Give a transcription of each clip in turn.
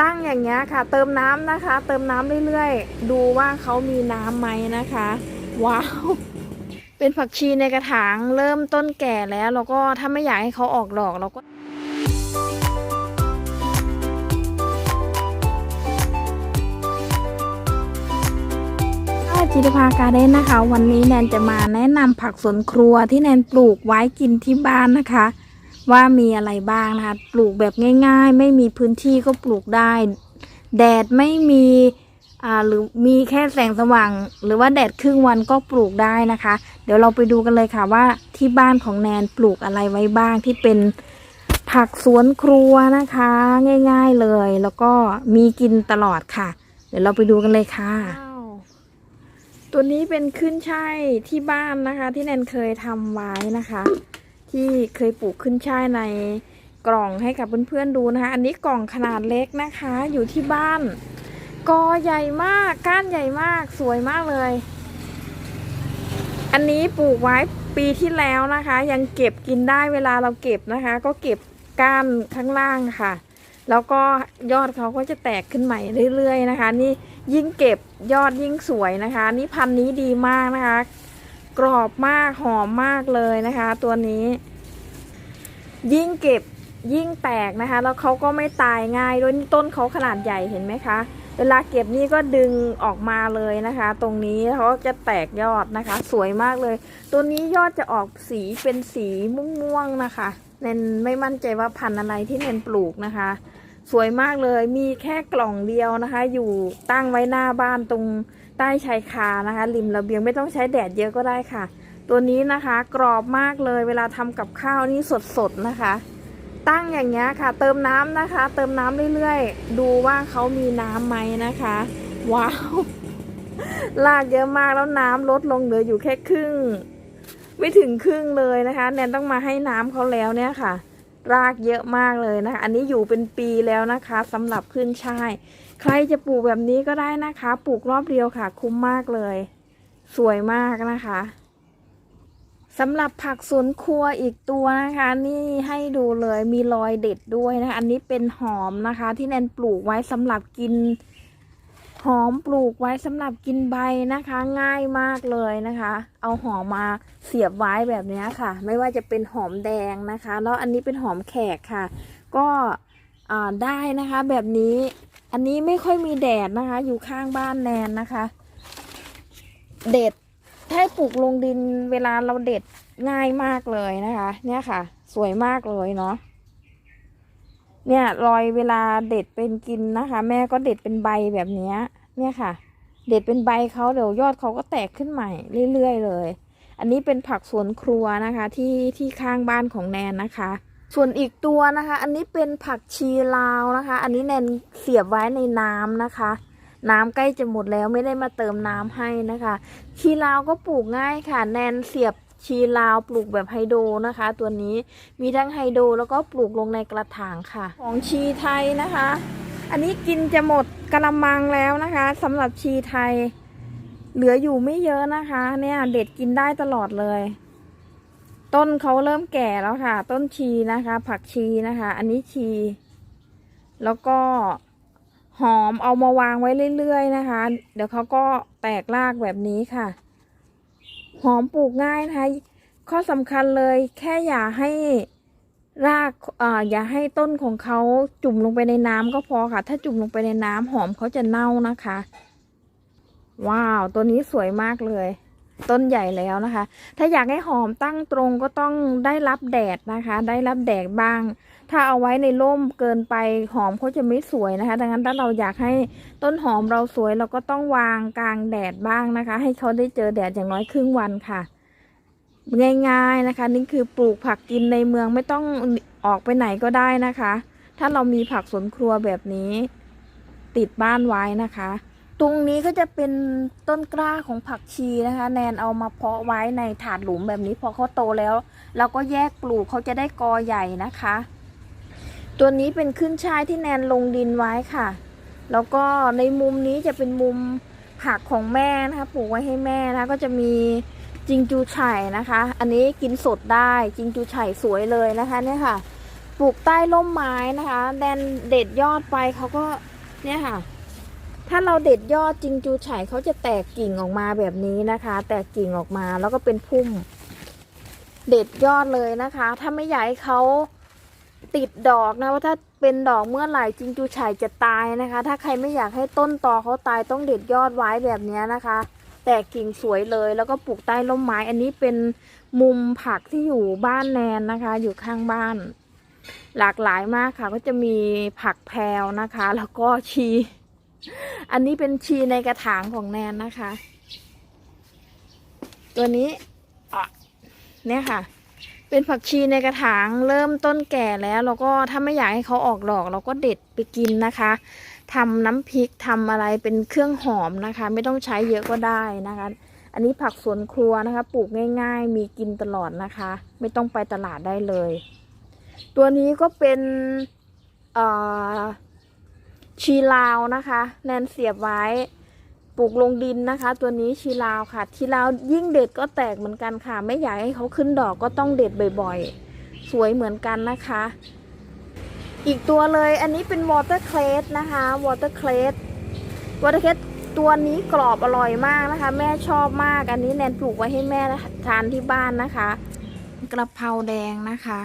ตั้งอย่างเงี้ยค่ะ เติมน้ำนะคะ เติมน้ำเรื่อยๆ ดูว่าเขามีน้ำไหมนะคะ ว้าว เป็นผักชีในกระถางเริ่มต้นแก่แล้ว แล้วก็ถ้าไม่อยากให้เขาออกดอกเราก็จิตภาการเด้นนะคะ วันนี้แนนจะมาแนะนำผักสวนครัวที่แนนปลูกไว้กินที่บ้านนะคะ ว่ามีอะไรบ้างนะคะปลูกแบบง่าย ๆ ไม่มีพื้นที่ก็ปลูกได้ แดดไม่มีอ่าหรือมีแค่แสงสว่าง หรือว่าแดดครึ่งวันก็ปลูกได้นะคะ เดี๋ยวเราไปดูกันเลยค่ะว่าที่บ้านของแนนปลูกอะไรไว้บ้างที่เป็นผักสวนครัวนะคะ ง่าย ๆเลย แล้วก็มีกินตลอดค่ะ เดี๋ยวเราไปดูกันเลยค่ะ ตัวนี้เป็นขึ้นช่ายที่บ้านนะคะ ที่แนนเคยทำไว้นะคะ ที่เคยปลูกขึ้นช่ายในกล่องให้กับเพื่อนๆดูนะคะ อันนี้กล่องขนาดเล็กนะคะ อยู่ที่บ้าน กอใหญ่มาก ก้านใหญ่มาก สวยมากเลย อันนี้ปลูกไว้ปีที่แล้วนะคะ ยังเก็บกินได้เวลาเราเก็บนะคะ ก็เก็บก้านข้างล่างค่ะ แล้วก็ยอดเขาก็จะแตกขึ้นใหม่เรื่อยๆนะคะ นี่ยิ่งเก็บยอดยิ่งสวยนะคะ นี่พันธุ์นี้ดีมากนะคะ กรอบมากหอมมากเลยนะคะ ตัวนี้ ยิ่งเก็บยิ่งแตกนะคะ แล้วเขาก็ไม่ตายง่ายด้วยต้นเขาขนาดใหญ่เห็นไหมคะ เวลาเก็บนี่ก็ดึงออกมาเลยนะคะ ตรงนี้เขาจะแตกยอดนะคะ สวยมากเลย ตัวนี้ยอดจะออกสีเป็นสีม่วงๆนะคะเนนไม่มั่นใจว่าพันธุ์อะไรที่เนนปลูกนะคะ สวยมากเลยมีแค่กล่องเดียวนะคะ อยู่ตั้งไว้หน้าบ้านตรง ใต้ชายคานะคะ ริมระเบียงไม่ต้องใช้แดดเยอะก็ได้ค่ะ ตัวนี้นะคะกรอบมากเลยเวลาทำกับข้าวนี่สดๆนะคะ ตั้งอย่างเงี้ยค่ะ เติมน้ำนะคะ เติมน้ำเรื่อยๆ ดูว่าเขามีน้ำไหมนะคะ ว้าวลากเยอะมากแล้วน้ำลดลงเหลืออยู่แค่ครึ่ง ไม่ถึงครึ่งเลยนะคะ แนนต้องมาให้น้ำเขาแล้วเนี่ยค่ะ รากเยอะมากเลยนะคะ อันนี้อยู่เป็นปีแล้วนะคะสำหรับขึ้นช่าย ใครจะปลูกแบบนี้ก็ได้นะคะ ปลูกรอบเดียวค่ะ คุ้มมากเลย สวยมากนะคะสำหรับผักสวนครัวอีกตัวนะคะ นี่ให้ดูเลยมีรอยเด็ดด้วยนะคะ อันนี้เป็นหอมนะคะ ที่แนนปลูกไว้สำหรับกิน หอมปลูกไว้สำหรับกินใบนะคะ ง่ายมากเลยนะคะ เอาหอมมาเสียบไว้แบบนี้ค่ะ ไม่ว่าจะเป็นหอมแดงนะคะ แล้วอันนี้เป็นหอมแขกค่ะ ก็ได้นะคะแบบนี้ อันนี้ไม่ค่อยมีแดดนะคะ อยู่ข้างบ้านแนนนะคะ เด็ดถ้าปลูกลงดินเวลาเราเด็ดง่ายมากเลยนะคะ เนี่ยค่ะ สวยมากเลยเนาะเนี่ยรอยเวลาเด็ดเป็นกินนะคะ แม่ก็เด็ดเป็นใบแบบนี้เนี่ยค่ะ เด็ดเป็นใบเขาเดี๋ยวยอดเขาก็แตกขึ้นใหม่เรื่อยๆเลย อันนี้เป็นผักสวนครัวนะคะ ที่ที่ข้างบ้านของแนนนะคะ ส่วนอีกตัวนะคะ อันนี้เป็นผักชีลาวนะคะ อันนี้แนนเสียบไว้ในน้ำนะคะ น้ำใกล้จะหมดแล้วไม่ได้มาเติมน้ำให้นะคะ ชีลาวก็ปลูกง่ายค่ะ แนนเสียบชีลาวปลูกแบบไฮโดรนะคะ ตัวนี้มีทั้งไฮโดรแล้วก็ปลูกลงในกระถางค่ะ ของชีไทยนะคะ อันนี้กินจะหมดกระมังแล้วนะคะสำหรับชีไทย เหลืออยู่ไม่เยอะนะคะ เนี่ยเด็ดกินได้ตลอดเลย ต้นเขาเริ่มแก่แล้วค่ะ ต้นชีนะคะ ผักชีนะคะ อันนี้ชี แล้วก็หอมเอามาวางไว้เรื่อยๆนะคะ เดี๋ยวเขาก็แตกรากแบบนี้ค่ะ หอมปลูกง่ายนะคะ ข้อสำคัญเลยแค่อย่าให้รากเอ่ออย่าให้ต้นของเขาจุ่มลงไปในน้ำก็พอค่ะ ถ้าจุ่มลงไปในน้ำหอมเขาจะเน่านะคะ ว้าว ตัวนี้สวยมากเลย ต้นใหญ่แล้วนะคะ ถ้าอยากให้หอมตั้งตรงก็ต้องได้รับแดดนะคะ ได้รับแดดบ้าง ถ้าเอาไว้ในร่มเกินไปหอมเขาจะไม่สวยนะคะ ดังนั้นถ้าเราอยากให้ต้นหอมเราสวยเราก็ต้องวางกลางแดดบ้างนะคะ ให้เขาได้เจอแดดอย่างน้อยครึ่งวันค่ะง่ายๆนะคะ นี่คือปลูกผักกินในเมืองไม่ต้องออกไปไหนก็ได้นะคะ ถ้าเรามีผักสวนครัวแบบนี้ ติดบ้านไว้นะคะ ตรงนี้ก็จะเป็นต้นกล้าของผักชีนะคะ แนนเอามาเพาะไว้ในถาดหลุมแบบนี้พอเขาโตแล้ว เราก็แยกปลูกเขาจะได้กอใหญ่นะคะ ตัวนี้เป็นขึ้นช่ายที่แนนลงดินไว้ค่ะ แล้วก็ในมุมนี้จะเป็นมุมผักของแม่นะคะปลูกไว้ให้แม่นะก็จะมีจิงจูไฉ่นะคะ อันนี้กินสดได้จิงจูไฉ่สวยเลยนะคะเนี่ยค่ะ ปลูกใต้ร่มไม้นะคะ แดนเด็ดยอดไปเขาก็เนี่ยค่ะ ถ้าเราเด็ดยอดจิงจูไฉเขาจะแตกกิ่งออกมาแบบนี้นะคะ แตกกิ่งออกมาแล้วก็เป็นพุ่ม เด็ดยอดเลยนะคะ ถ้าไม่อยากให้เขาติดดอกนะว่าถ้าเป็นดอกเมื่อไหร่จิงจูไฉจะตายนะคะ ถ้าใครไม่อยากให้ต้นตอเขาตายต้องเด็ดยอดไว้แบบนี้นะคะ แตกกิ่งสวยเลยแล้วก็ปลูกใต้ร่มไม้ อันนี้เป็นมุมผักที่อยู่บ้านแนนนะคะ อยู่ข้างบ้าน หลากหลายมากค่ะ ก็จะมีผักแพรวนะคะ แล้วก็ชี อันนี้เป็นชีในกระถางของแนนนะคะ ตัวนี้เนี่ยค่ะ เป็นผักชีในกระถางเริ่มต้นแก่แล้วแล้วก็ถ้าไม่อยากให้เขาออกดอก เราก็เด็ดไปกินนะคะทำน้ำพริกทำอะไรเป็นเครื่องหอมนะคะ ไม่ต้องใช้เยอะก็ได้นะคะ อันนี้ผักสวนครัวนะคะ ปลูกง่าย ๆ มีกินตลอดนะคะ ไม่ต้องไปตลาดได้เลย ตัวนี้ก็เป็นเอ่อ ชีลาวนะคะแนนเสียบไว้ปลูกลงดินนะคะ ตัวนี้ชีลาวค่ะชีลาวยิ่งเด็ดก็แตกเหมือนกันค่ะ ไม่อยากให้เขาขึ้นดอกก็ต้องเด็ดบ่อยๆ สวยเหมือนกันนะคะ อีกตัวเลยอันนี้เป็นวอเตอร์เคลสนะคะวอเตอร์เคลสวอเตอร์เคลสตัวนี้กรอบอร่อยมากนะคะ แม่ชอบมากอันนี้แนนปลูกไว้ให้แม่ทานที่บ้านนะคะ กระเพราแดงนะคะ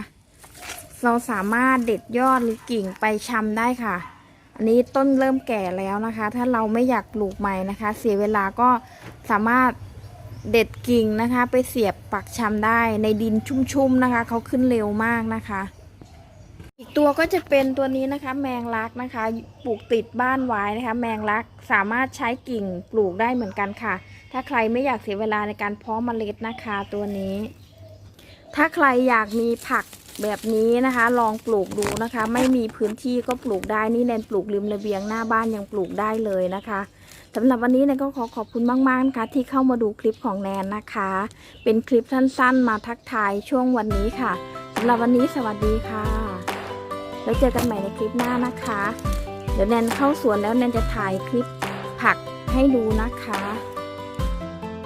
เราสามารถเด็ดยอดหรือกิ่งไปชำได้ค่ะ อันนี้ต้นเริ่มแก่แล้วนะคะ ถ้าเราไม่อยากปลูกใหม่นะคะ เสียเวลาก็สามารถเด็ดกิ่งนะคะ ไปเสียบปักชำได้ในดินชุ่มๆนะคะเขาขึ้นเร็วมากนะคะ อีกตัวก็จะเป็นตัวนี้นะคะ แมงลักนะคะ ปลูกติดบ้านไว้นะคะ แมงลักสามารถใช้กิ่งปลูกได้เหมือนกันค่ะ ถ้าใครไม่อยากเสียเวลาในการเพาะเมล็ดนะคะตัวนี้ ถ้าใครอยากมีผัก แบบนี้นะคะ ลองปลูกดูนะคะ ไม่มีพื้นที่ก็ปลูกได้นี่แนนปลูกริมระเบียงหน้าบ้านยังปลูกได้เลยนะคะสำหรับวันนี้แนนก็ขอขอบคุณมากๆนะคะที่เข้ามาดูคลิปของแนนนะคะ เป็นคลิปสั้นๆ มาทักทายช่วงวันนี้ค่ะสำหรับวันนี้สวัสดีค่ะ แล้วเจอกันใหม่ในคลิปหน้านะคะ เดี๋ยวแนนเข้าสวนแล้วแนนจะถ่ายคลิปผักให้ดูนะคะ